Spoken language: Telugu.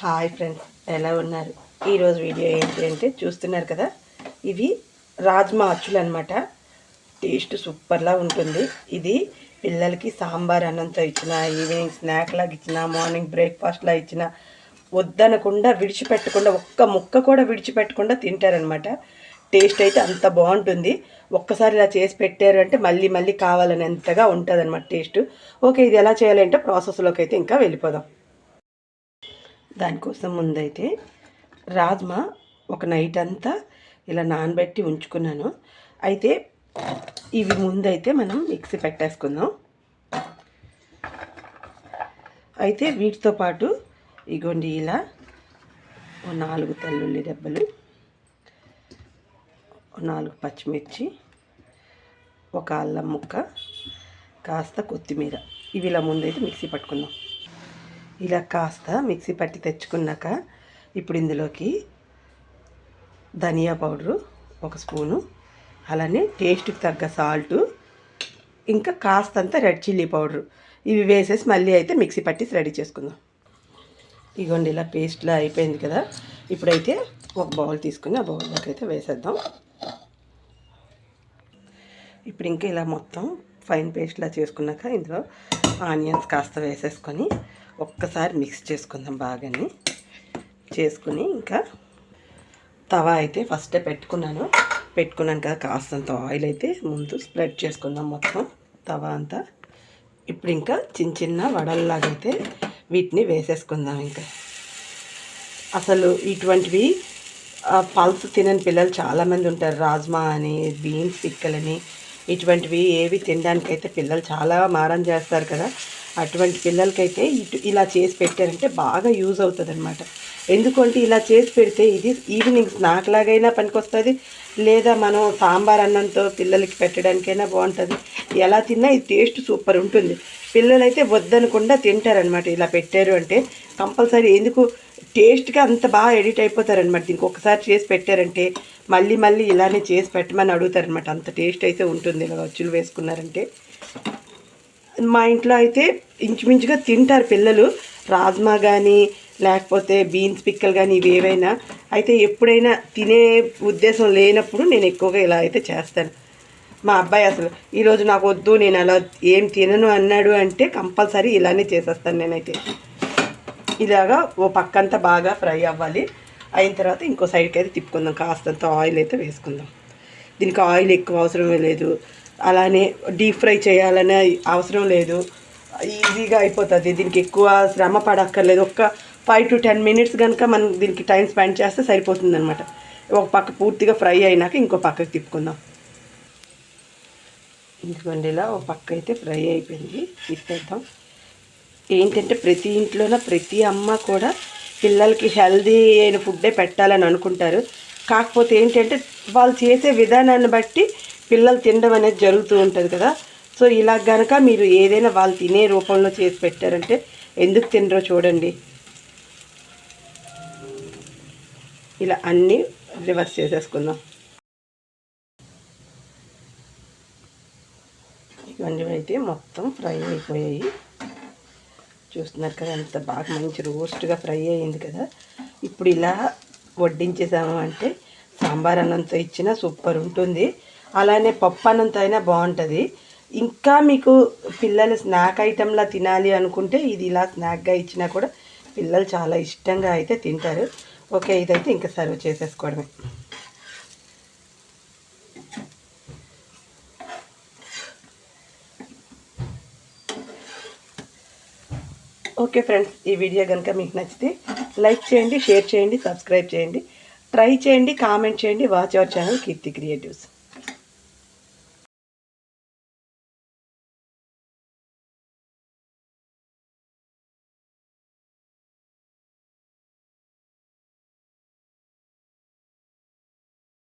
హాయ్ ఫ్రెండ్స్ ఎలా ఉన్నారు? ఈరోజు వీడియో ఏంటి అంటే చూస్తున్నారు కదా ఇవి రాజ్మా అచ్చులు అనమాట టేస్ట్ సూపర్లా ఉంటుంది. ఇది పిల్లలకి సాంబార్ అన్నంతో ఇచ్చిన ఈవినింగ్ స్నాక్ లాగా ఇచ్చిన మార్నింగ్ బ్రేక్ఫాస్ట్లా ఇచ్చిన వద్దనకుండా విడిచిపెట్టకుండా ఒక్క ముక్క కూడా విడిచిపెట్టకుండా తింటారనమాట టేస్ట్ అయితే అంత బాగుంటుంది. ఒక్కసారి ఇలా చేసి పెట్టారు అంటే మళ్ళీ మళ్ళీ కావాలనేంతగా ఉంటుంది అనమాట టేస్ట్. ఓకే ఇది ఎలా చేయాలంటే ప్రాసెస్లోకి అయితే ఇంకా వెళ్ళిపోదాం. దానికోసం ముందైతే రాజ్మా ఒక నైట్ అంతా ఇలా నానబెట్టి ఉంచుకున్నాను. అయితే ఇవి ముందైతే మనం మిక్సీ పెట్టేసుకుందాం. అయితే వీటితో పాటు ఇగోండి ఇలా ఓ నాలుగు తల్లుల్లి దెబ్బలు నాలుగు పచ్చిమిర్చి ఒక అల్లం ముక్క కాస్త కొత్తిమీర. ఇవి ఇలా ముందైతే మిక్సీ పట్టుకుందాం. ఇలా కాస్త మిక్సీ పట్టి తెచ్చుకున్నాక ఇప్పుడు ఇందులోకి ధనియా పౌడరు ఒక స్పూను అలానే టేస్ట్కి తగ్గ సాల్టు ఇంకా కాస్తంత రెడ్ చిల్లీ పౌడరు. ఇవి వేసేసి మళ్ళీ అయితే మిక్సీ పట్టి రెడీ చేసుకుందాం. ఇగోండి ఇలా పేస్ట్లా అయిపోయింది కదా. ఇప్పుడైతే ఒక బౌల్ తీసుకుని ఆ బౌల్లోకి అయితే వేసేద్దాం. ఇప్పుడు ఇంకా ఇలా మొత్తం ఫైన్ పేస్ట్లా చేసుకున్నాక ఇందులో ఆనియన్స్ కాస్త వేసేసుకొని ఒక్కసారి మిక్స్ చేసుకుందాం బాగాని. చేసుకుని ఇంకా తవా అయితే ఫస్టే పెట్టుకున్నాను. పెట్టుకున్నాను కదా కాస్తంత ఆయిల్ అయితే ముందు స్ప్రెడ్ చేసుకుందాం మొత్తం తవా అంతా. ఇప్పుడు ఇంకా చిన్న చిన్న వడల్లాగైతే వీటిని వేసేసుకుందాం ఇంకా. అసలు ఇటువంటివి పల్స్ తినని పిల్లలు చాలామంది ఉంటారు. రాజ్మా అని బీన్స్ పిక్కలని ఇటువంటివి ఏవి తినడానికైతే పిల్లలు చాలా మారం చేస్తారు కదా. అటువంటి పిల్లలకైతే ఇటు ఇలా చేసి పెట్టారంటే బాగా యూజ్ అవుతుంది అనమాట ఎందుకంటే ఇలా చేసి పెడితే ఇది ఈవినింగ్ స్నాక్లాగైనా పనికొస్తుంది లేదా మనం సాంబార్ అన్నంతో పిల్లలకి పెట్టడానికైనా బాగుంటుంది. ఎలా తిన్నా ఇది టేస్ట్ సూపర్ ఉంటుంది. పిల్లలైతే వద్దనకుండా తింటారనమాట ఇలా పెట్టారు అంటే. కంపల్సరీ ఎందుకు? టేస్ట్గా అంత బాగా ఎడిట్ అయిపోతారనమాట ఇంకొకసారి చేసి పెట్టారంటే మళ్ళీ మళ్ళీ ఇలానే చేసి పెట్టమని అడుగుతారనమాట అంత టేస్ట్ అయితే ఉంటుంది ఇలా వచ్చులు వేసుకున్నారంటే. మా ఇంట్లో అయితే ఇంచుమించుగా తింటారు పిల్లలు. రాజ్మా కానీ లేకపోతే బీన్స్ పిక్కలు కానీ ఇవి ఏవైనా. అయితే ఎప్పుడైనా తినే ఉద్దేశం లేనప్పుడు నేను ఎక్కువగా ఇలా అయితే చేస్తాను. మా అబ్బాయి అసలు ఈరోజు నాకు వద్దు నేను అలా ఏం తినను అన్నాడు అంటే కంపల్సరీ ఇలానే చేసేస్తాను నేనైతే. ఇలాగా ఓ పక్కంతా బాగా ఫ్రై అవ్వాలి. అయిన తర్వాత ఇంకో సైడ్కి అయితే తిప్పుకుందాం. కాస్తంత ఆయిల్ అయితే వేసుకుందాం. దీనికి ఆయిల్ ఎక్కువ అవసరమే లేదు. అలానే డీప్ ఫ్రై చేయాలనే అవసరం లేదు. ఈజీగా అయిపోతుంది. దీనికి ఎక్కువ శ్రమ పడక్కర్లేదు. ఒక్క ఫైవ్ టు టెన్ మినిట్స్ కనుక మనం దీనికి టైం స్పెండ్ చేస్తే సరిపోతుంది అనమాట ఒక పక్క పూర్తిగా ఫ్రై అయినాక ఇంకో పక్కకి తిప్పుకుందాం. ఇదిగోండి ఇలా ఒక పక్క అయితే ఫ్రై అయిపోయింది. తిప్పేద్దాం. ఏంటంటే ప్రతి ఇంట్లోన ప్రతి అమ్మ కూడా పిల్లలకి హెల్దీ అయిన ఫుడ్డే పెట్టాలని అనుకుంటారు. కాకపోతే ఏంటంటే వాళ్ళు చేసే విధానాన్ని బట్టి పిల్లలు తినడం అనేది జరుగుతూ ఉంటుంది కదా. సో ఇలా గనక మీరు ఏదైనా వాళ్ళు తినే రూపంలో చేసి పెట్టారంటే ఎందుకు తినరో చూడండి. ఇలా అన్నీ రివర్స్ చేసేసుకుందాం. ఇవన్నీ అయితే మొత్తం ఫ్రై అయిపోయాయి. చూస్తున్నారు కదా ఎంత బాగా మంచి రోస్ట్గా ఫ్రై అయ్యింది కదా. ఇప్పుడు ఇలా వడ్డించేసాము అంటే సాంబార్ అన్నంతో ఇచ్చిన సూపర్ ఉంటుంది. అలానే పప్పు అన్నంతో అయినా బాగుంటుంది. ఇంకా మీకు పిల్లలు స్నాక్ ఐటెంలా తినాలి అనుకుంటే ఇది ఇలా స్నాక్గా ఇచ్చినా కూడా పిల్లలు చాలా ఇష్టంగా అయితే తింటారు. ఓకే ఇదైతే ఇంకా సర్వ్ చేసేసుకోవడమే. ఓకే ఫ్రెండ్స్ ఈ వీడియో కనుక మీకు నచ్చితే లైక్ చేయండి షేర్ చేయండి సబ్స్క్రైబ్ చేయండి ట్రై చేయండి కామెంట్ చేయండి watch our channel Keerthi creatives.